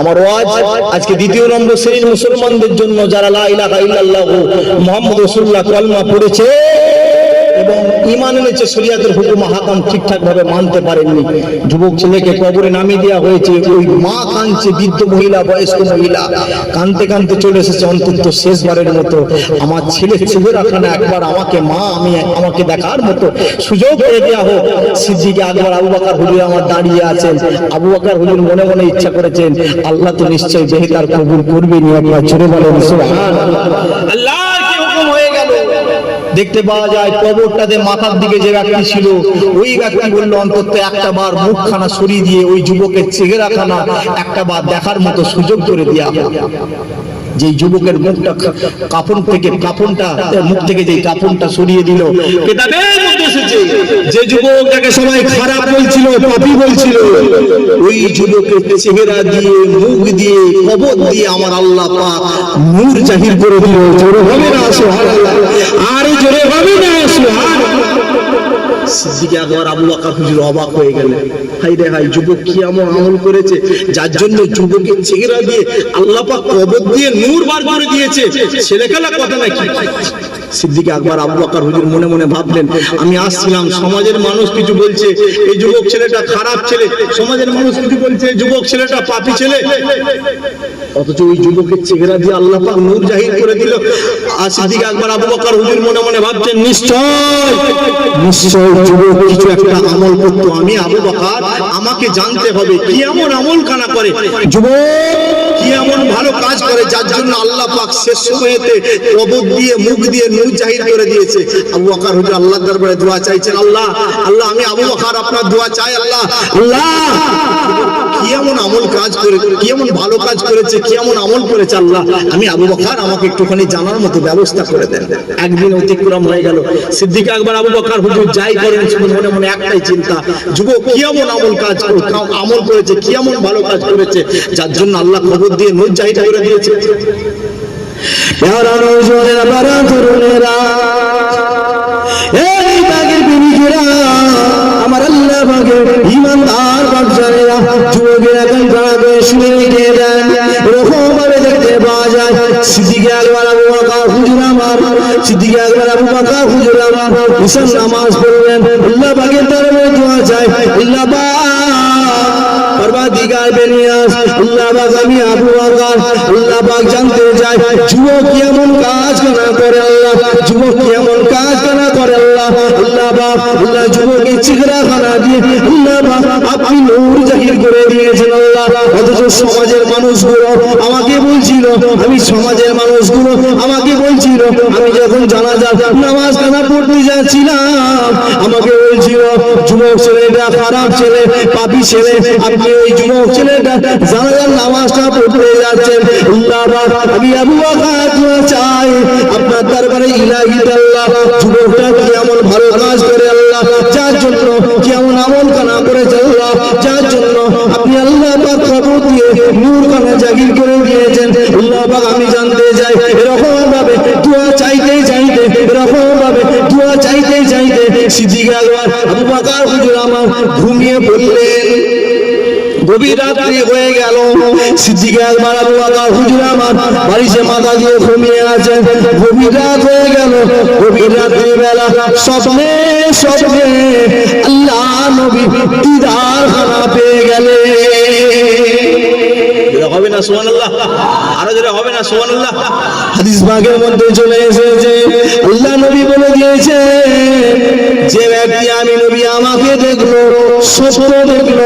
আমার ওয়াজ আজকে দ্বিতীয় নম্বর শ্রেণির মুসলমানদের জন্য যারা লা ইলাহা ইল্লাল্লাহু মুহাম্মদ রাসূলুল্লাহ কালমা পড়েছে এবং ঈমান এনেছে, শরীয়তের হুকুম হাকাম ঠিকঠাক ভাবে মানতে পারেননি। যুবক ছেলেকে কবরে নামিয়ে দেওয়া হয়েছে, ওই মা কাঁদছে, বৃদ্ধ মহিলা, বয়স্ক মহিলা। কানতে কানতে চলে এসেছে অন্তত শেষবারের মতো। আমার ছেলে চেহারাখানা একবার আমাকে মা, আমি আমাকে দেখার মতো সুযোগ পেয়ে দেওয়া হোক। সিদ্দিকে আকবর, আবু বাকার হুজুর আমার দাঁড়িয়ে আছেন। আবু বাকার হুজুর মনে মনে ইচ্ছা করেছেন, আল্লাহ তো নিশ্চয়ই বেহতার কবুল করবেনি আপনার ছেড়ে বলেন, সুবহানাল্লাহ। আল্লাহর কি হুকুম হয়ে গেল দেখতে পাওয়া যায় কবরটাতে মাথার দিকে যে ব্যক্তি ছিল ওই ব্যক্তি বলল অন্তত একটা বার মুখখানা সরিয়ে দিয়ে ওই যুবকের চেহারাখানা একটা বার দেখার মতো সুযোগ করে হোক। যে যুবকের মুখটা কা- কাফন থেকে এর মুখ থেকে যে কাফনটা সরিয়ে দিল যে যুবকটাকে সবাই খারাপ বলছিল পাপী বলছিল ওই যুবকের চেহারা দিয়ে মুখ দিয়ে কবর দিয়ে আমার আল্লাহ পাক নূর জাহির করে দিল। জোরে হবে না সুবহানাল্লাহ আর জোরে হবে না সুবহানাল্লাহ সিদ্দিকে আকবর আবু বকর হুজুর অবাক হয়ে গেলেন। হাই রে হাই যুবক কি এমন আমল করেছে, যার জন্য যুবকের চেহারা দিয়ে আল্লাহ পাক কবর দিয়ে নূর বার করে দিয়েছে? ছেলেখেলা কথা নাকি? সিদ্দিকে আকবর, আবু বকর হুজুর মনে মনে ভাবলেন, আমি আসছিলাম, সমাজের মানুষ কিছু বলছে, এই যুবক ছেলেটা খারাপ ছেলে, সমাজের মানুষ কিছু বলছে, এই যুবক ছেলেটা পাপী ছেলে। অথচ ওই যুবকের চেহারা দিয়ে আল্লাহ পাক নূর জাহির করে দিল। আর সিদ্দিক আকবর, আবু বকর হুজুর মনে মনে ভাবছেন, নিশ্চয় নিশ্চয় যুবক কিছু একটা আমল করতো আমি, আবু বকর, আমাকে জানতে হবে, কি এমন আমল কানা করে। যুবক এমন ভালো কাজ করে, যার জন্য আল্লাহ পাক শেষ সময়তে কবর দিয়ে, মুখ দিয়ে নূর জাহির করে দিয়েছে। আবু বকর হুজুর আল্লাহর দরবারে দোয়া চাইছেন, আল্লাহ আল্লাহ, আমি আবু বকর, আপনার দোয়া চাই, আল্লাহ আল্লাহ কি এমন আমল কাজ করে কি এমন ভালো কাজ করেছে কি এমন আমল করেছে আল্লাহ? আমি আবু বকর আমাকে একটুখানি জানার মতো ব্যবস্থা করে দেন। একদিন অতিক্রম হয়ে গেল। সিদ্দিক আকবর, আবু বকর, হুজুর যাই করেন মনে মনে একটাই চিন্তা। যুবক কি এমন আমল কাজ আমল করেছে কি এমন ভালো কাজ করেছে, যার জন্য আল্লাহ খবর দিয়ে নূর জাহির করে দিয়েছে। এই সিদ্দিকে একবার আবু বাকা হুজুর আমার সিদ্দিকে একবার আবু বাকা হুজুর আমার। ঈশান নামাজ পড়বেন আল্লাহ বাগের দরবারে দোয়া চাই আল্লাহ পাক আমি আপনি নূর জাহির করে দিয়েছেন আল্লাহ। অথচ সমাজের মানুষগুলো আমাকে বলছিল, আমি সমাজের মানুষগুলো আমাকে বলছিল, আমি যখন জানাজা নামাজ কানা পড়তে যাচ্ছিলাম, আমাকে বলছিল যুবক ছেলেটা, খারাপ ছেলে, পাপি ছেলে, আপনি ওই যুবক ছেলেটা, জানাজার নামাজটা পড়তে যাচ্ছেন। আমি আবু চাই। আপনার দরবারে ইলাহি আল্লাহ যুবকটা কেমন ভালো কাজ করে আল্লাহ, যার জন্য কেমন আমল কানা করেছে আল্লাহ, যার জন্য আপনি আল্লাহ দিয়ে নূর কানা জাগির করে দিয়েছেন আল্লাহ পাক আমি জানতে চাই এরকম ভাবে দোয়া চাইতে চাইতে এরকম ভাবে দোয়া চাইতে সিদ্দিক আবু দিয়ে ঘুমিয়ে হয়ে গেল। গভীর রাত্রি স্বপ্নে স্বপ্নে আল্লাহ নবী দিদার খানা পেয়ে গেলে এটা হবে না, সুবহানাল্লাহ? আরও যেটা হবে না, সুবহানাল্লাহ? হাদিস ভাগের মধ্যে চলে এসেছে, আল্লাহ নবী বলে দিয়েছে, যে ব্যক্তি আমি নবী আমাকে দেখল, সত্য দেখল,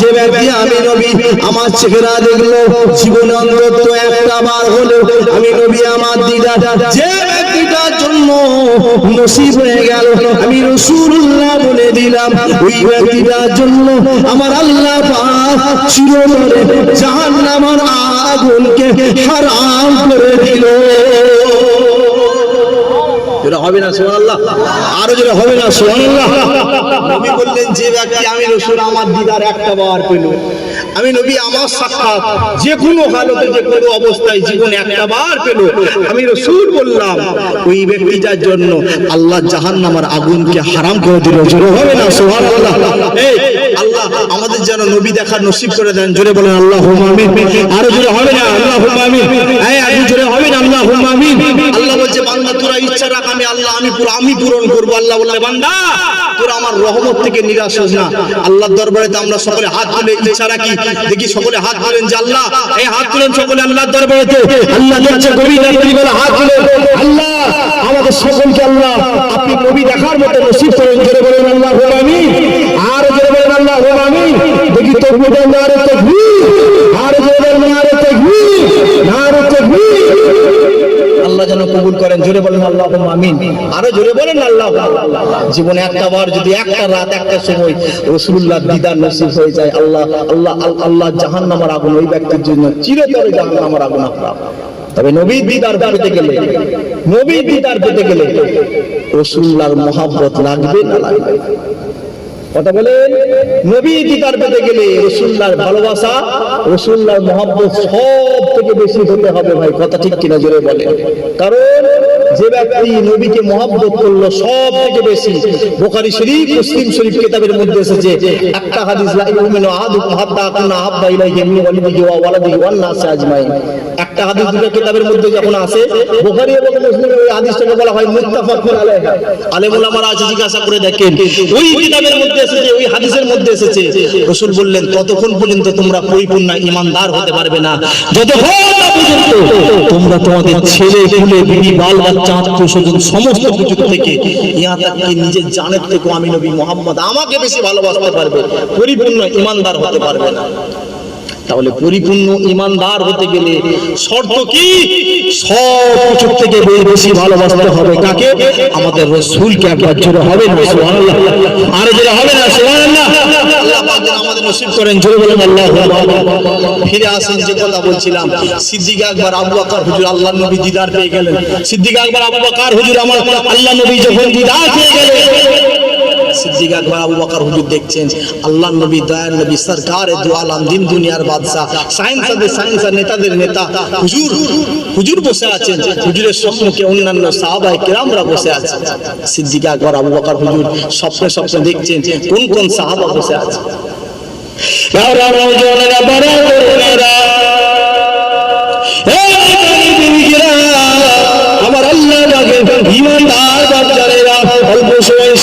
যে ব্যক্তি আমি নবী আমার চেহারা দেখল, জীবনে অন্তত একটা বার হলো আমি নবী আমার দিদা যে জন্য নসিব হয়ে গেল। আমি রসুল্লাহ বলে দিলাম ওই ব্যক্তিটার জন্য আমার আল্লাহ পাক চিরতরে জাহান্নামের আগুনকে হারাম করে দিল। হবে না সুবহানাল্লাহ? আরও যেটা হবে না সুবহানাল্লাহ? নবী বললেন যে ব্যক্তি আমি রসুল আমার দিদার একটা বার পেল। আমি নবী, আমার সাক্ষাৎ যে কোনো হালতে, যে কোনো অবস্থায় জীবনে একটা বার পেল। আমি রসুল বললাম, ওই ব্যক্তিটার জন্য আল্লাহ জাহান্নামের আগুনকে হারাম করে দিল। জোরে হবে না? সুবহানাল্লাহ। এই, আল্লাহ আমাদের যেন নবী দেখার নসিব করে দেন। জোরে বলেন আল্লাহ আমিন। আরও জোরে হবে না? আল্লাহ আমিন। এই আপনি জোরে হবে না? আল্লাহ আমিন। আল্লাহ বলছে, বান্দা, তোরা ইচ্ছা রাখ, আমি আল্লাহ, আমি পুরো, আমি পূরণ করব। আল্লাহ বলে বান্দা তোরা আমার রহমত থেকে নিরাশ হোস না। আল্লাহর দরবারে তো আমরা সকলে হাত তুলে ইচ্ছা রাখি। দেখি সকলে হাত তুলেন যে আল্লাহ, এই হাত তুলেন সকলে আল্লাহর দরবারে আল্লাহ দেখছে গভীর বেলা হাত তুলে। আল্লাহ, আমাদের সকলকে আল্লাহ, আপনি নবী দেখার মতো নসিব করেন। জোরে বলেন আল্লাহ আমিন। আর জোরে বলেন আল্লাহ আমিন। দেখি তকবীর দেন নারে তাকবীর। আর জোরে বলেন নারে তাকবীর। নারে তাকবীর। আল্লাহ যেন কবুল করেন। জোরে বলেন আল্লাহ আমিন। আরও জোরে বলেন আল্লাহ জীবনে একটা বার যদি একটা রাত, একটা সময় রসুল্লাহ দিদার নসিব হয়ে যায়, আল্লাহ আল্লাহ আল- আল্লাহ জাহান নামার আগুন, ওই ব্যক্তির জন্য চিরতরে জাহান নামার আগুন হারাম তবে নবীর দিদার পেতে গেলে, নবীর দিদার পেতে গেলে রসুল্লাহর মহাব্বত লাগবে না লাগবে? কথা বলেন। নবী দিদার পেতে গেলে রসুল্লার ভালোবাসা রসুল্লার মহাব্বত সব থেকে বেশি হতে হবে ভাই, কথা ঠিক কিনা জোরে বলে কারণ যে ব্যক্তি নবীকে মহাব্বত করল সব থেকে বেশি বোখারি শরীফ, মুসলিম শরীফ কিতাবের মধ্যে এসেছে, একটা হাদিস করে ওই মধ্যে এসেছে, ওই হাদিসের মধ্যে এসেছে বললেন ততক্ষণ পর্যন্ত তোমরা পরিপূর্ণ ইমানদার হতে পারবে না? যতক্ষণ না তোমরা তোমাদের ছেলে বাল বাচ্চা নিজের থেকেও মোহাম্মদ আমাকে বেশি ভালোবাসতে পারবে পরিপূর্ণ ইমানদার হতে পারবে না। তাহলে পরিপূর্ণ ইমানদার হতে গেলে শর্ত কি? সব কিছু থেকে বেশি ভালোবাসতে হবে কাকে? আমাদের রসুলকে একবার জোরে হবে না? সুবহানাল্লাহ। আরে জোরে হবে না? সুবহানাল্লাহ। আল্লাহ পাক যেন আমাদের নসিব করেন। জোরে বলেন, আল্লাহ ফিরে আসেন যে কথা বলছিলাম। সিদ্দিক আকবর আবু বকর হুজুর আল্লাহ নবী দিদার পেয়ে গেলেন। সিদ্দিক আকবর আবু বকর হুজুর আমার আল্লাহ নবী যখন দিদার পেয়ে গেলেন। সিদ্দিক আকবর আবু বকর হুজুর দেখছেন। আল্লাহ নবী দয়ার নবী, সরকার দু দিন দুনিয়ার বাদশাহ, সায়েন্সাদের সায়েন্সার নেতাদের নেতা। হুজুর হুজুর বসে আছেন। হুজুরের সম্মুখে অন্যান্য সাহাবায়ে কেরামরা বসে আছেন সিদ্দিক আকবর আবু বকর হুজুর স্বপ্নে স্বপ্নে দেখছেন কোন কোন সাহাবা বসে আছে। আমার আল্লাহ ডাকে ইমানদার বাচ্চারেরা অল্প সময় সব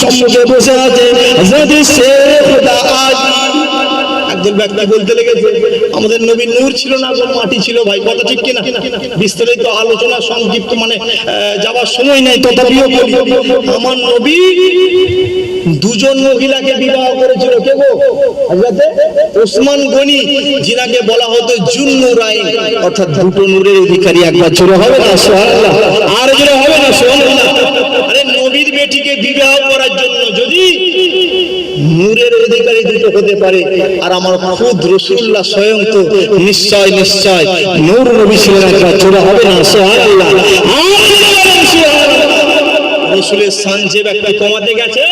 সম্মুখে বসে আছে। বলতে লেগেছে, আমাদের নবী নূর ছিল না মাটি ছিল ভাই, কথা ঠিক কিনা? বিস্তারিত আলোচনা সংক্ষিপ্ত মানে যাওয়ার সময় নেই, তথাপিও আমার নবী দুজন মহিলাকে বিবাহ করেছিল যিনাকে বলা হতো জুন্নুরাইন অর্থাৎ দুটো নূরের অধিকারী একবার জোরে হবে না আর জোরে হবে না বিবাহ করার জন্য যদি নূরের অধিকারী দুটো হতে পারে আর আমার খুদ রসুল্লাহ স্বয়ং তো নিশ্চয় নিশ্চয় নূর নবী ছিলেন একবার জোড়া হবে না? সুবহানাল্লাহ। রসুলের সান যে ব্যক্তি কমাতে গেছে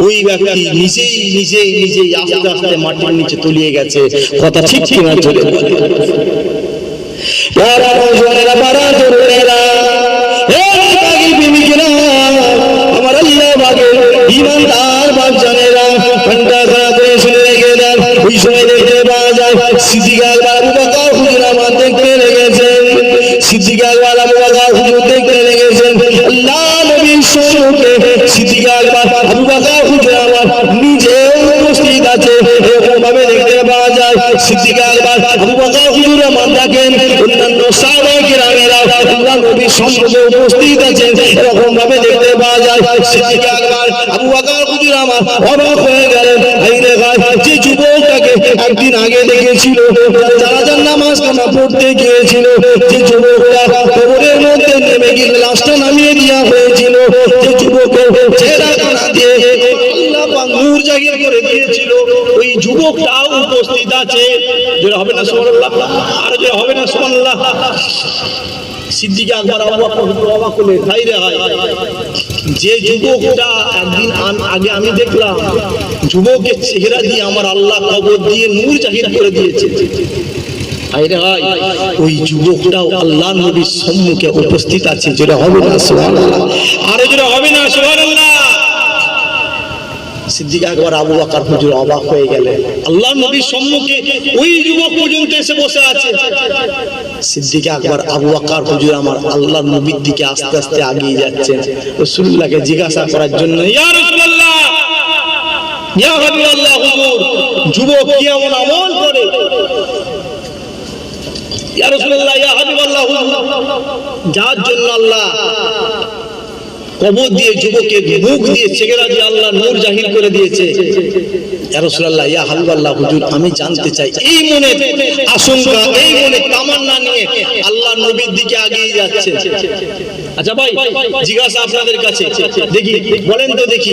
ওই ব্যক্তি নিজেই নিজেই নিজেই আস্তে আস্তে মাটির নিচে তলিয়ে গেছে। কথা ঠিক কিনা? চলে যায় সিদ্দিকা আবু বকর হুজুর আমার দেখতে লেগেছেন। সিদ্দিকা আবু বকর হুজুর দেখতে লেগেছেন। আল্লাহ নবীর সম্মুখে সিদ্দিকা আবু বকর হুজুর আমার নিজে উপস্থিত আছে। এরকম ভাবে দেখতে যায়, সিদ্দিকা আবু বকর হুজুর আমার দেখেন। অন্যান্য সাহাবায়ে কেরামেরা আল্লাহ নবীর সম্মুখে উপস্থিত আছেন। এরকম ভাবে দেখতে পাওয়া যায়, সিদ্দিকা আবু বকর হুজুর আমার অবাক হয়ে গেলেন। যে যুবকটাকে একদিন আগে দেখেছিল, যারা যার নামাজ কামা পড়তে গিয়েছিল, যে যুবকটা কবরের মধ্যে নেমে গিয়ে লাশটা নামিয়ে দেওয়া হয়েছিল, যে যুবকের উপস্থিত আছে। হবে না সুবহানাল্লাহ? আর জোরে হবে না সুবহানাল্লাহ? যে যুবকটা একদিন আগে আমি দেখলাম, যুবকের চেহারা দিয়ে আমার দিয়ে দিয়েছে। ওই আল্লাহ সম্মুখে উপস্থিত আছে যেটা হবে না, সুবহানাল্লাহ। আরও যেটা হবে না সিদ্দিক একবার আবু বকর হুজুর অবাক হয়ে গেলেন আল্লাহ নবীর সম্মুখে ওই যুবক পর্যন্ত এসে বসে আছে। সিদ্দিক একবার আবু বকর হুজুর আমার আল্লাহ নবীর দিকে আস্তে আস্তে এগিয়ে যাচ্ছেন। রাসূলুল্লাহকে জিজ্ঞাসা করার জন্য, ইয়া রাসূলুল্লাহ, ইয়া হাবিবাল্লাহ হুজুর, যুবক কি এমন আমল করে? ইয়া রাসূলুল্লাহ, ইয়া হাবিবাল্লাহ হুজুর, যার জন্য আল্লাহ কবর দিয়ে যুবকের মুখ দিয়ে চেহারা দিয়ে আল্লাহ নূর জাহির করে দিয়েছে। ইয়া হুজুর, আমি জানতে চাই, এই মনে আশঙ্কা, এই মনে তামান্না নিয়ে আল্লাহ নবীর দিকে এগিয়ে যাচ্ছে। আচ্ছা ভাই, জিজ্ঞাসা আপনাদের কাছে। দেখি, বলেন তো দেখি,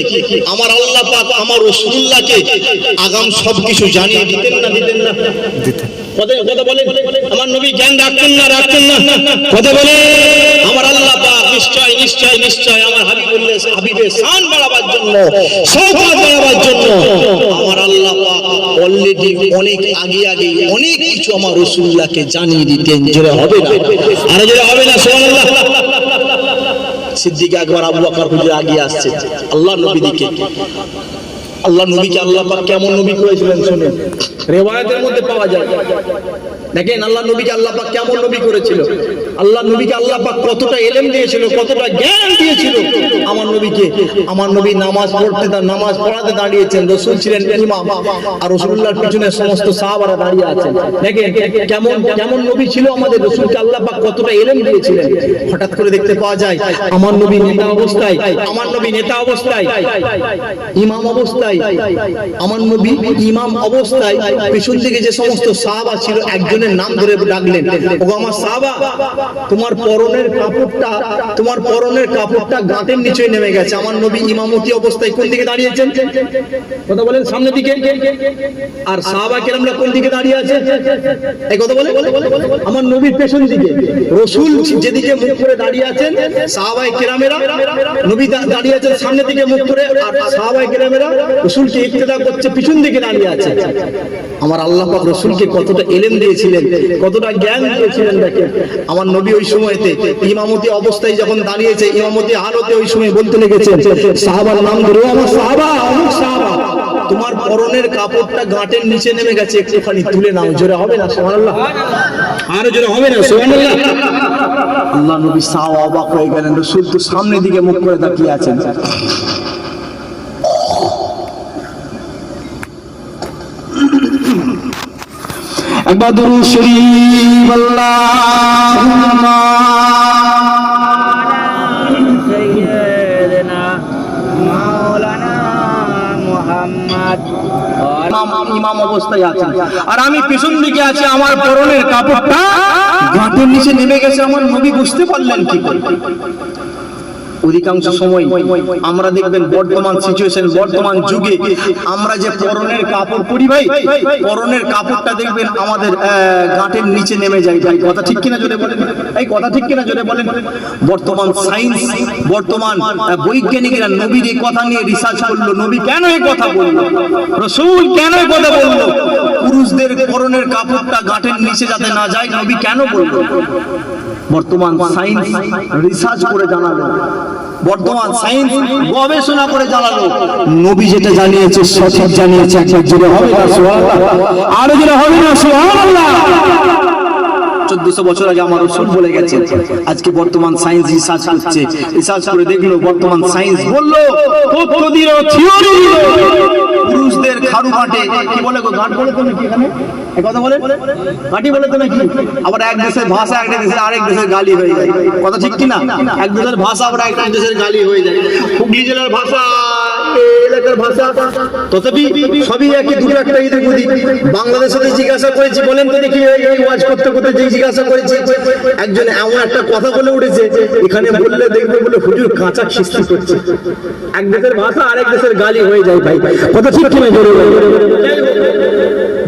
আমার আল্লাহ পাক আমার রাসূলুল্লাহকে আগাম সবকিছু জানিয়ে দিতেন না দিতেন না? কথা আমার নবী জ্ঞান রাখতেন না রাখতেন না? কথা বলে, আমার আল্লাহ নিশ্চয় নিশ্চয় নিশ্চয় আমার বাড়াবার জন্য বাড়াবার জন্য, আমার আল্লাহ অলরেডি অনেক আগে আগে অনেক কিছু আমার রসুল্লাহকে জানিয়ে দিতেন যেটা হবে না? আর হবে না, সুবহানাল্লাহ? সিদ্দিক একবার আবু বকর হুজুর আগিয়ে আসছে আল্লাহ নবী দিকে আল্লাহ নবীকে আল্লাহ পাক কেমন নবী করেছিলেন শুনে রেওয়ায়াতের মধ্যে পাওয়া যায়। দেখেন আল্লাহ নবীকে আল্লাহ পাক কেমন নবী করেছিল? আল্লাহ নবীকে আল্লাহ পাক কতটা এলেম দিয়েছিল, কতটা জ্ঞান দিয়েছিল। আমার নবীকে, আমার নবী নামাজ পড়তে নামাজ পড়াতে দাঁড়িয়েছেন, রসুল ছিলেন ইমাম, আর রসুল্লাহর পিছনে সমস্ত সাহাবারা দাঁড়িয়ে আছেন। দেখেন কেমন কেমন নবী ছিল আমাদের, রসুলকে আল্লাহ পাক কতটা এলেম দিয়েছিলেন। হঠাৎ করে দেখতে পাওয়া যায়, আমার নবী নেতা অবস্থায়, আমার নবী নেতা অবস্থায়, ইমাম অবস্থায়, আমার নবী ইমাম অবস্থায়, পেছন থেকে যে সমস্ত সাহাবা ছিল একজনের নাম ধরে ডাকলেন ও আমার সাহাবা, তোমার পরনের কাপড়টা, তোমার পরনের কাপড়টা গাঁটের নিচে নেমে গেছে। আমার নবী ইমামতি অবস্থায় কোন দিকে দাঁড়িয়েছেন? কথা বলেন সামনের দিকে। আর সাহাবা কেরামরা কোন দিকে দাঁড়িয়ে আছে? এই কথা বলে আমার নবীর পেছন দিকে। রসুল যেদিকে মুখ করে দাঁড়িয়ে আছেন সাহাবাই কেরামেরা নবী দাঁড়িয়ে আছেন সামনের দিকে মুখ করে, আর সাহাবাই কেরামেরা রসুলকে ইত্তেদা করছে, পিছন দিকে দাঁড়িয়ে আছে। আমার আল্লাহ রসুলকে কতটা এলেম দিয়েছিলেন কতটা জ্ঞান দিয়েছিলেন দেখেন। আমার নবী ওই সময়তে ইমামতি অবস্থায় যখন দাঁড়িয়েছে ইমামতি হালতে ওই সময় বলতে লেগেছেন সাহাবার নাম ধরে আমার সাহাবা অমুক সাহাবা তোমার পরনের কাপড়টা গাঁটের নিচে নেমে গেছে একটুখানি তুলে নাও জোরে হবে না সুবহানাল্লাহ? আরও জোরে হবে না সুবহানাল্লাহ? আল্লাহ নবী সাহাবা অবাক হয়ে গেলেন রসুল তো সামনের দিকে মুখ করে তাকিয়ে আছেন। একবার দরুদ ইমাম অবস্থায় আর আমি পিছন দিকে আছি আমার পরনের কাপড়টা ঘাটের নিচে নেমে গেছে আমার নবী বুঝতে পারলেন কি করে। অধিকাংশ সময় আমরা দেখবেন বর্তমান সিচুয়েশন বর্তমান যুগে আমরা যে পরনের কাপড় পরি ভাই, পরনের কাপড়টা দেখবেন আমাদের গাঁটের নিচে নেমে যায়। ভাই কথা ঠিক কিনা জোরে বলেন? এই কথা ঠিক কিনা জোরে বলেন? বর্তমান সায়েন্স বর্তমান বৈজ্ঞানিকরা নবীর এই কথা নিয়ে রিসার্চ করল। নবী কেন এই কথা বলল? রসুল কেন এই কথা বলল? পুরুষদের করণের কাপড়টা গাঁটের নিচে যাতে না যায়, নবী কেন বলব বর্তমান সায়েন্স রিসার্চ করে জানালো। বর্তমান সায়েন্স গবেষণা করে জানালো। নবী যেটা জানিয়েছে, সঠিক জানিয়েছে, একবার জোরে হবে না, সুবহানাল্লাহ। আরও জোরে হবে না, সুবহানাল্লাহ। চোদ্দশো বছর আগে আমার রসুল বলে গেছে আজকে বর্তমান সায়েন্স রিসার্চ করছে। রিসার্চ করে দেখল, বর্তমান সায়েন্স বলল তথ্য দিল। থিওরি পুরুষদের খারু ঘাটে কি বলে গো, ঘাট বলে তো নাকি এখানে? কথা বলে, ঘাটি বলে তো নাকি আবার এক দেশের ভাষা, একটা দেশের আরেক দেশের গালি হয়ে যায়। কথা ঠিক কি না এক দেশের ভাষা, আবার এক দেশের গালি হয়ে যায়। হুগলি জেলার ভাষা এলাকার ভাষা, তথাপি সবই একই দুটো একটা ঈদের প্রতীক বাংলাদেশে জিজ্ঞাসা করেছি, বলেন তো দেখি এই- ওয়াজ করতে করতে যে জিজ্ঞাসা করেছি। একজন এমন একটা কথা বলে উঠেছে, এখানে বললে দেখবে বলে হুজুর কাঁচা খিস্তি করছে। এক দেশের ভাষা, আরেক দেশের গালি হয়ে যায় ভাই। কথা ঠিক কিনা জোরে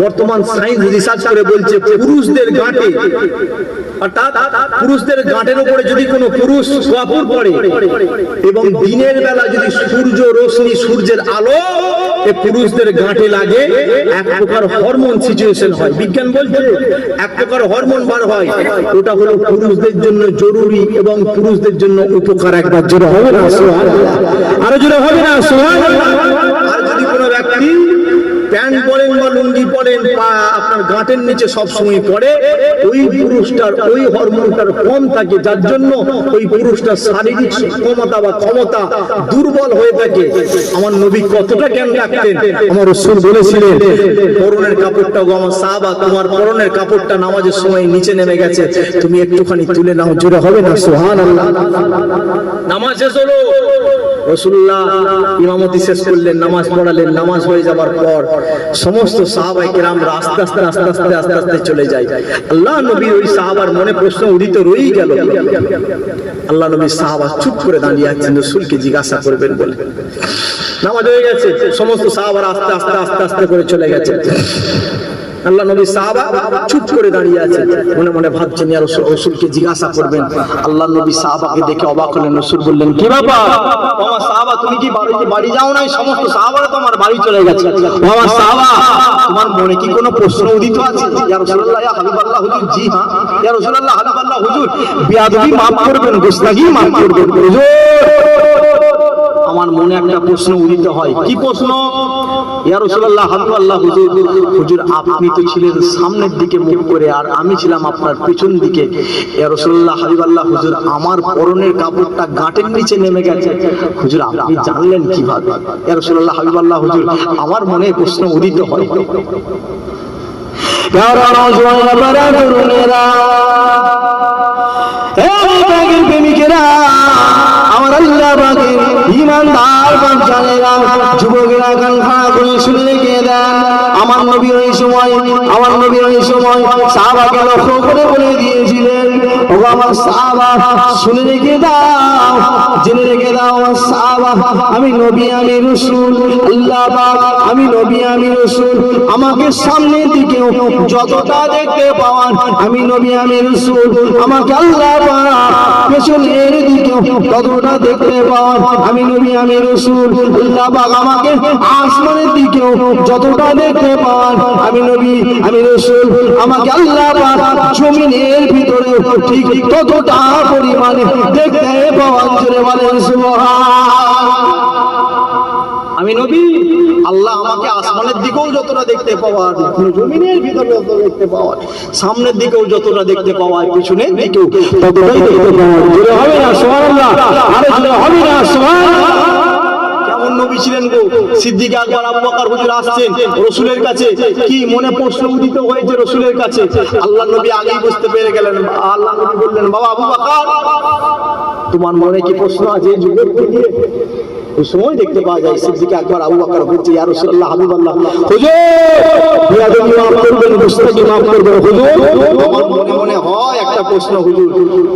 বর্তমান সায়েন্স রিসার্চ করে বলছে, পুরুষদের গাঁটে অর্থাৎ পুরুষদের গাঁটের উপরে যদি কোনো পুরুষ কাপড় পরে এবং দিনের বেলা যদি সূর্য রশ্মি সূর্যের আলো পুরুষদের গাঁটে লাগে, এক প্রকার হরমোন সিচুয়েশন হয় বিজ্ঞান বলছে এক প্রকার হরমোন বার হয় ওটা হলো পুরুষদের জন্য জরুরি এবং পুরুষদের জন্য উপকার একবার জোরে হবে না। আরও জোরে হবে না সুবহানাল্লাহ। পরেন বা আপনার গাঁটের নিচে সব সময় পরে ওই পুরুষটার, ওই হরমোনটার কম থাকে, যার জন্য ওই পুরুষটার শারীরিক ক্ষমতা বা ক্ষমতা দুর্বল হয়ে থাকে। আমার নবী কতটা জ্ঞান রাখতেন। আমার রসুল বলেছিলেন, পরনের কাপড়টা আমার সাহাবা, তোমার পরনের কাপড়টা নামাজের সময় নিচে নেমে গেছে। তুমি একটুখানি তুলে নাও, জোরে হবে না? সোহান নামাজ শেষ হলো রসুল্লাহ ইমামতি শেষ করলেন, নামাজ পড়ালেন, নামাজ হয়ে যাবার পর সমস্ত সাহাবাই কেরামরা আস্তে আস্তে আস্তে আস্তে আস্তে আস্তে চলে যায়। আল্লাহ নবী ওই সাহাবার মনে প্রশ্ন উদিত রয়েই গেল। আল্লাহ নবী সাহাবা চুপ করে দাঁড়িয়ে আছেন, রসুলকে জিজ্ঞাসা করবেন বলে। নামাজ হয়ে গেছে, সমস্ত সাহাবার আস্তে আস্তে আস্তে আস্তে করে চলে গেছে। আল্লাহ নবী সাহাবা চুপ করে দাঁড়িয়ে আছে মনে মনে ভাবছেন, ইয়া রাসূল, রাসূলকে জিজ্ঞাসা করবেন। আল্লাহ নবী সাহাবাকে দেখে অবাক হলেন। রাসূল বললেন, কি ব্যাপার? আমার সাহাবা, তুমি কি বাড়ি বাড়ি যাও নাই? সমস্ত সাহাবারা তো আমার বাড়ি চলে গেছে। আমার সাহাবা, তোমার মনে কি কোনো প্রশ্ন উদিত আছে? ইয়া রাসূলুল্লাহ, ইয়া হাবিবাল্লাহ হুজুর, জি হ্যাঁ। ইয়া রাসূলুল্লাহ, হাবিবাল্লাহ হুজুর, বিয়াদবি maaf করবেন, গোস্তাগি maaf করবেন। হুজুর! আমার মনে একটা প্রশ্ন উদিত হয়। কি প্রশ্ন? আপনি তো ছিলেন সামনের দিকে মুখ করে, আর আমি ছিলাম আপনার পেছন দিকে। হাবিবাল্লাহ হুজুর, আমার পরনের কাপড়টা গাঁটের নিচে নেমে গেছে। হুজুর, আপনি জানলেন কীভাবে? ইয়া রাসূলুল্লাহ হাবিবাল্লাহ হুজুর, আমার মনে প্রশ্ন উদিত হয়। সাহাবাকে লক্ষ্য করে বলে দিয়েছিলেন ও আমার সাহাবা শুনে রেখে দাও। জেনে রেখে দাও আমি নবী, আমি রসুল, আল্লাহ আমি নবী, আমি রসুল। আমাকে সামনের দিকেও যতটা দেখতে পাওয়ান আমি নবী, আমি রসুল। আমাকে আল্লাহ পেছনের দিকেও ততটা দেখতে পাওয়ান আমি নবী, আমি রসুল। আল্লাহ আমাকে আসমানের দিকেও যতটা দেখতে পাওয়ান আমি নবী, আমি রসুল। আমাকে আল্লাহ জমিনের ভিতরে ঠিক ততটা পরিমাণে দেখতে পাওয়ান আমি নবী, আল্লাহ আমাকে আসমানের দিকেও যতটা দেখতে পাওয়ার জমিনের ভিতরে যত দেখতে পাওয়ার সামনের দিকেও যতটা দেখতে পাওয়ার পিছনের দিকেও। ততটাই হবে না, সুবহানাল্লাহ? আরে হবে না কেমন নবী ছিলেন গো। সিদ্দিক আকবর, আবু বকর হুজুর আসছেন রসুলের কাছে। কি মনে প্রশ্ন উদিত হয়েছে রসুলের কাছে? আল্লাহ নবী আগেই বুঝতে পেরে গেলেন। আল্লাহ নবী বললেন, বাবা আবু বকর, তোমার মনে কি প্রশ্ন আছে যুগের থেকে? সময় দেখতে পাওয়া যায় সিদ্দিক আকবর, আবু বকর বলছে ইয়া রাসূলুল্লাহ, হাবিবাল্লাহ। হুজুর! করবেন মুস্তাকি করবেন, হুজুর! আমার মনে মনে হয় একটা প্রশ্ন, হুজুর।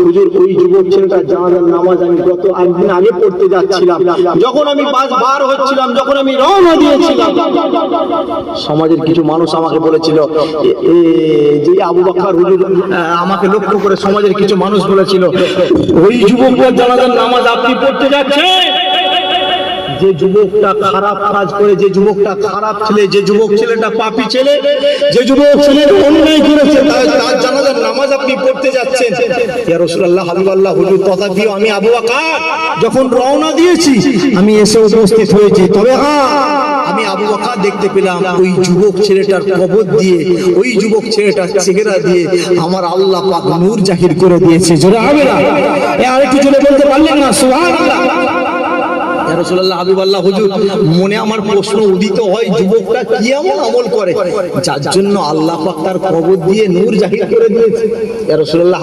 হুজুর, ওই যুবক ছেলেটা জানাজার নামাজ আমি গত একদিন আগে পড়তে যাচ্ছিলাম। যখন আমি বাস বার হচ্ছিলাম, যখন আমি রওনা দিয়েছিলাম, সমাজের কিছু মানুষ আমাকে বলেছিল যে আবু বকর, হুজুর আমাকে লক্ষ্য করে সমাজের কিছু মানুষ বলেছিল, ওই যুবকদের জানাজার নামাজ আপনি পড়তে যাচ্ছেন? যে যুবকটা খারাপ কাজ করে, যে যুবকটা খারাপ ছেলে, যে যুবক ছেলেটা পাপি ছেলে, যে যুবক ছেলে অন্যায় করেছে, তার জানাজার নামাজ আপনি পড়তে যাচ্ছেন। ইয়া রাসূলুল্লাহ, হাবিবাল্লাহ, হুজুর তথাপিও আমি আবু বকর যখন রওনা দিয়েছি, আমি এসে উপস্থিত হয়েছি। তবে হ্যাঁ আমি আবু বকর দেখতে পেলাম, ওই যুবক ছেলেটার কবর দিয়ে, ওই যুবক ছেলেটার চেহারা দিয়ে আমার আল্লাহ পাক নূর জাহির করে দিয়েছে। জোরে হবে না আরেকটু জোরে বলতে পারলেন না? সুবহানাল্লাহ। হাবিবাল্লাহ হুজুর, মনে আমার প্রশ্ন উদিত হয়, যুবকরা কি এমন আমল করে? যার জন্য আল্লাহ পাক তার কবর দিয়ে নূর জাহির করে দিয়েছে। রসুল্লাহ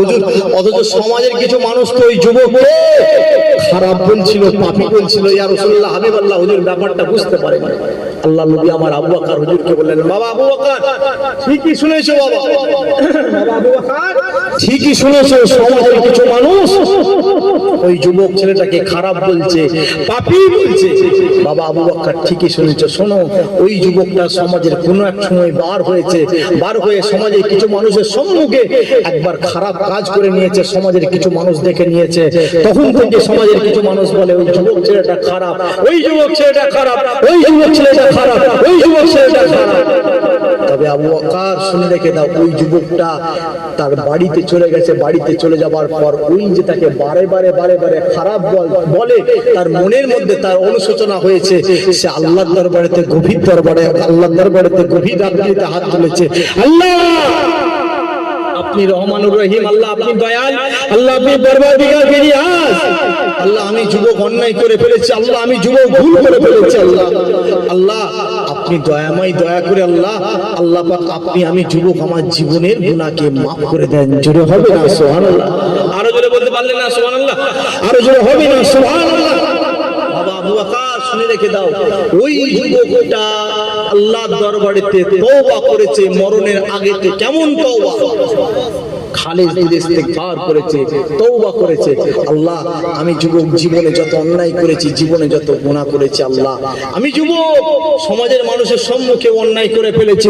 হুজুর, অথচ সমাজের কিছু মানুষ তো ওই যুবককে খারাপ বলছিল, পাপি বলছিল। ইয়া হাবিবাল্লাহ হুজুর, ব্যাপারটা বুঝতে পারে আল্লাহ নবী আমার আবু বকর হুজুরকে বললেন, বাবা আবু বকর, ঠিকই শুনেছো বাবা। আবু বকর ঠিকই শুনেছো, সমাজের কিছু মানুষ। ওই যুবক ছেলেটাকে খারাপ বলছে, পাপি বলছে। বাবা আবু বক্কর ঠিকই শুনেছ, শোনো, ওই যুবকটা সমাজের কোনো এক সময় বার হয়েছে, বার হয়ে সমাজে কিছু মানুষের সম্মুখে একবার খারাপ কাজ করে নিয়েছে, সমাজের কিছু মানুষ দেখে নিয়েছে। তখন থেকে সমাজের কিছু মানুষ বলে, ওই যুবক ছেলেটা খারাপ, ওই যুবক ছেলেটা খারাপ, ওই যুবক ছেলেটা খারাপ, ওই যুবক ছেলেটা খারাপ। তবে আবু আকার শুনে রেখে দাও, ওই যুবকটা তার বাড়িতে চলে গেছে। বাড়িতে চলে যাবার পর ওই যে তাকে বারে বারে বারে বারে খারাপ বল তার মনের মধ্যে তার অনুশোচনা হয়েছে। সে আল্লাহর দরবারেতে, গভীর দরবারে, আল্লাহর দরবারেতে গভীর রাত্রিতে হাত তুলেছে। আল্লাহ! আপনি রহমানুর রহিম আল্লাহ আপনি দয়াল আল্লাহ আপনি বরবাদিগার গিরিয়াস আল্লাহ আমি যুবক অন্যায় করে ফেলেছি আল্লাহ আমি যুবক ভুল করে ফেলেছি আল্লাহ। আল্লাহ আপনি দয়াময় দয়া করে আল্লাহ আল্লাহ পাক আপনি আমি যুবক আমার জীবনের গুনাহকে maaf করে দেন। জোরে হবে না সুবহানাল্লাহ? আরও জোরে বলতে পারলেন না সুবহানাল্লাহ? আরও জোরে হবে না সুবহানাল্লাহ? বাবা আবু বকর শুনে রেখে দাও। ওই যুবকটা আল্লাহর দরবারেতে তওবা করেছে, মরণের আগেতে। কেমন তওবা? আল্লাহ জীবনে যত অন্যায় করেছি, জীবনে যত আল্লাহ। আমি সমাজের মানুষের সম্মুখে অন্যায় করে ফেলেছি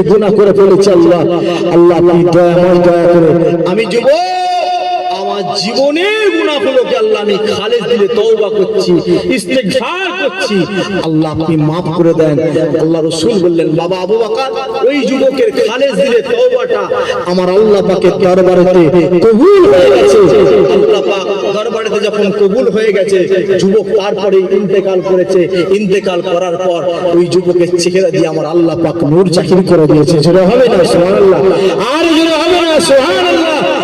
আল্লাহ। আল্লাহ করে। আমি যুবক আমার জীবনের গুনাহগুলোকে আল্লাহ আমি খালেজ দিলে তওবা করছি, ইস্তেগফার করছি। আল্লাহ আপনি maaf করে দেন। আল্লাহ রাসূল বললেন, বাবা আবু বকর, ওই যুবকের খালেজ দিলে তওবাটা আমার আল্লাহ পাকের দরবারেতে কবুল হয়ে গেছে। আল্লাহ পাক দরবারেতে যখন কবুল হয়ে গেছে, যুবক তারপরে ইন্তেকাল করেছে। ইন্তেকাল করার পর ওই যুবকের চেহারা দিয়ে আমার আল্লাহ পাক নূর চাকরি করে দিয়েছে। জোরে হবে না, সুবহানাল্লাহ? আর জোরে হবে না, সুবহানাল্লাহ?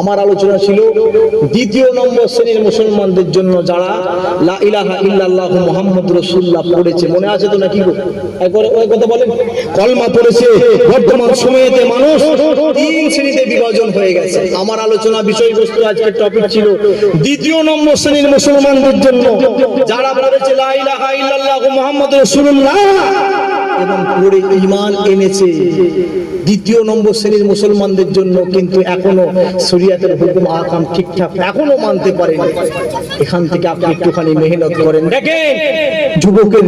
আমার আলোচনা ছিল দ্বিতীয় নম্বর শ্রেণির মুসলমানদের জন্য যারা লা ইলাহা ইল্লাল্লাহ মুহাম্মদ রাসূলুল্লাহ পড়েছে। মনে আছে তো নাকি গো? একবার ওই কথা বলেন। কলমা পড়েছে বর্তমান সময়েতে মানুষ তিন শ্রেণীতে বিভাজন হয়ে গেছে। আমার আলোচনা বিষয়বস্তু আজকের টপিক ছিল দ্বিতীয় নম্বর শ্রেণির মুসলমানদের জন্য যারা বলেছে লা ইলাহা ইল্লাল্লাহ মুহাম্মদ রাসূলুল্লাহ এবং পড়ে ঈমান এনেছে। দ্বিতীয় নম্বর শ্রেণির মুসলমানদের জন্য কিন্তু এখনও শরিয়াতের হুকুম আকাম ঠিকঠাক এখনও মানতে পারেনি। এখান থেকে আপনি একটুখানি মেহনত করেন। দেখেন, যুবকের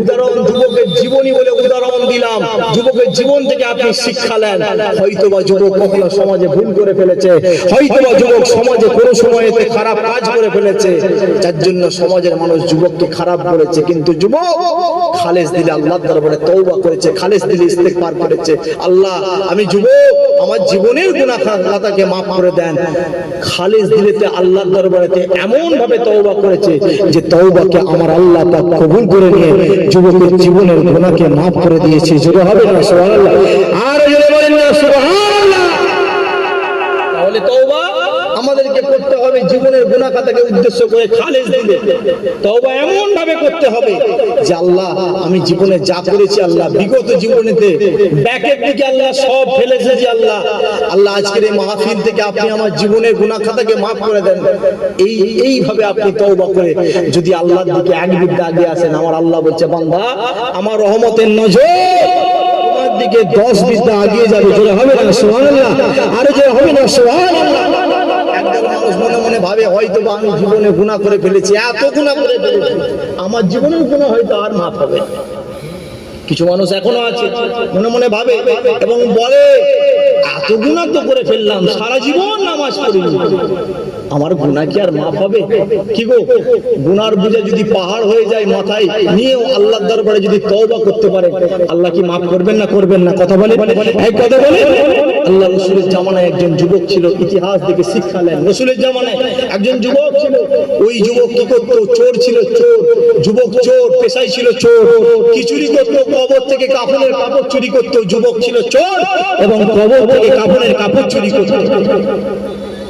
উদাহরণ, যুবকের জীবনী বলে উদাহরণ দিলাম। যুবকের জীবন থেকে আপনি শিক্ষা নেন। হয়তো বা যুবক কখনো সমাজে ভুল করে ফেলেছে। হয়তো বা যুবক সমাজে কোনো সময়েতে খারাপ কাজ করে ফেলেছে। যার জন্য সমাজের মানুষ যুবককে খারাপ বলেছে। কিন্তু যুবক খালেজ দিলে আল্লাহ দরবারে তওবা করেছে, খালেস দিলে ইস্তেগফার করেছে। আল্লাহ, আমি যুবক, আমার জীবনের গুনাহ খাতাকে maaf করে দেন। খালেস দিলেতে আল্লাহর দরবারেতে এমন ভাবে তৌবা করেছে যে তৌবাকে আমার আল্লাহ পাক কবুল করে নিয়ে যুবকের জীবনের গুনাহকে মাফ করে দিয়েছে। জোরে হবে না, সুবহানাল্লাহ? জীবনের খাতাকে উদ্দেশ্য করে খালেজ দিলে তওবা এমন ভাবে করতে হবে যে আল্লাহ, আমি জীবনে যা করেছি আল্লাহ, বিগত জীবনেতে ব্যাকের দিকে আল্লাহ সব ফেলেছে যে আল্লাহ আল্লাহ আজকের এই মাহফিল থেকে আপনি আমার জীবনের গুনাহ খাতাকে maaf করে দেন। এই, এইভাবে আপনি তওবা করে যদি আল্লাহর দিকে এক বিদ্যা আগে আসেন, আমার আল্লাহ বলছে, বান্দা, আমার রহমতের নজর তোমার দিকে দশ বিদ্যা আগিয়ে যাবে। জোরে হবে না? সুবহানাল্লাহ। আরে জোরে হবে না? সুবহানাল্লাহ একদল মানুষ মনে মনে ভাবে হয়তো বা আমি জীবনে গুণা করে ফেলেছি, এত গুণা করে ফেলেছি। আমার জীবনে গুণা হয়তো আর মাফ হবে কিছু মানুষ এখনও আছে, মনে মনে ভাবে এবং বলে, এত গুণা তো করে ফেললাম, সারা জীবন নামাজ পড়িনি। আমার গুনাহ কি আর মাফ হবে? কি গো? গুনার বুঝে যদি পাহাড় হয়ে যায় মাথায়, নিয়েও আল্লাহর দরবারে যদি তওবা করতে পারে, আল্লাহ কি মাফ করবেন না করবেন না? কথা বলে কথা বলে আল্লাহ রসুলের জামানায় একজন যুবক ছিল, ইতিহাস থেকে শিক্ষা নেন। রসুলের জামানায় একজন যুবক ছিল, ওই যুবক কি করতো? চোর ছিল, চোর। যুবক চোর, পেশায় ছিল চোর। কি চুরি করতো, কবর থেকে কাপড়ের কাপড় চুরি করতো। যুবক ছিল চোর এবং কবর থেকে কাপড়ের কাপড় চুরি করতো।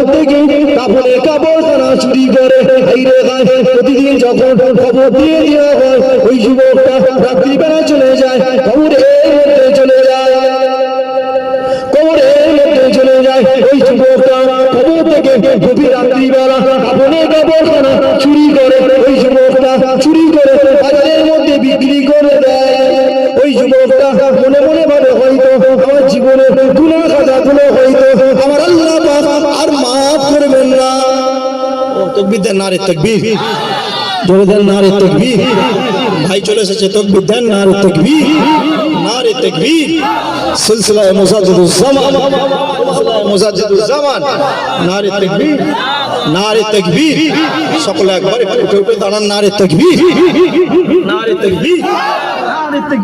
কবর থেকে কাপড়ে কাপড় খানা চুরি করে। হাইরে খায় প্রতিদিন যখন খবর দিয়ে দেওয়া হয়, ওই যুবকটা রাত্রিবেলা চলে যায়, কবরের মধ্যে চলে যায়। কবরের মধ্যে চলে যায়, ওই যুবকটা কবর থেকে গভীর রাত্রিবেলা কাপড়ে কাপড় খানা চুরি করে। ওই যুবকটা চুরি করে বাজারের মধ্যে বিক্রি করে দেয়। ওই যুবকটা মনে মনে ভাবে হয়তো আমার জীবনে গুণা তকবির দেন নারে তকবির। জোরে দেন না রে তকবীর। ভাই চলে এসেছে তকবির দেন নারে তকবির। নারে তকবির। সিলসিলা মুজাদ্দিদুজ জামান। সিলসিলা মুজাদ্দিদুজ জামান। নারে তকবির। নারে তকবির। সকলে একবার একটু দাঁড়ান নারে তকবির নারে তকবির। নারে তকবির।